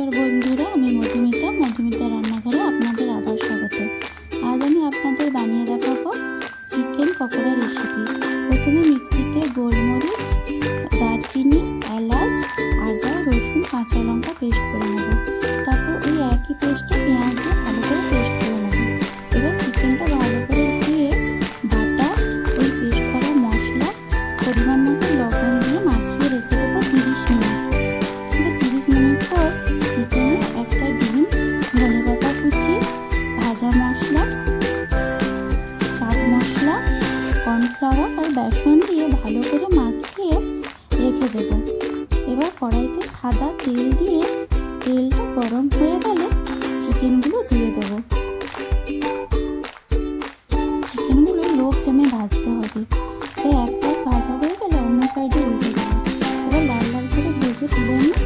নমস্কার বন্ধুরা, আমি মধুমিতা। মধুমিতা রান্নাঘরে আপনাদের আবার স্বাগত। আজ আমি আপনাদের বানিয়ে দেখাবো চিকেন পকোড়া রেসিপি প্রথমে মিক্সিতে গোলমরিচ, দারচিনি, এলাচ, আদা, রসুন, কাঁচা লঙ্কা পেস্ট করে নেব। বেসন দিয়ে ভালো করে মাখিয়ে রেখে দেবো। এবার কড়াইতে সাদা তেল দিয়ে তেলটা গরম হয়ে গেলে চিকেনগুলো দিয়ে দেবো। চিকেনগুলো লো ফ্লেমে ভাজতে হবে। তাই এক পাশ ভাজা হয়ে গেলে অন্য সাইডে উল্টে দেবো। এবার লাল লাল করে ভেজে তুলে নিয়ে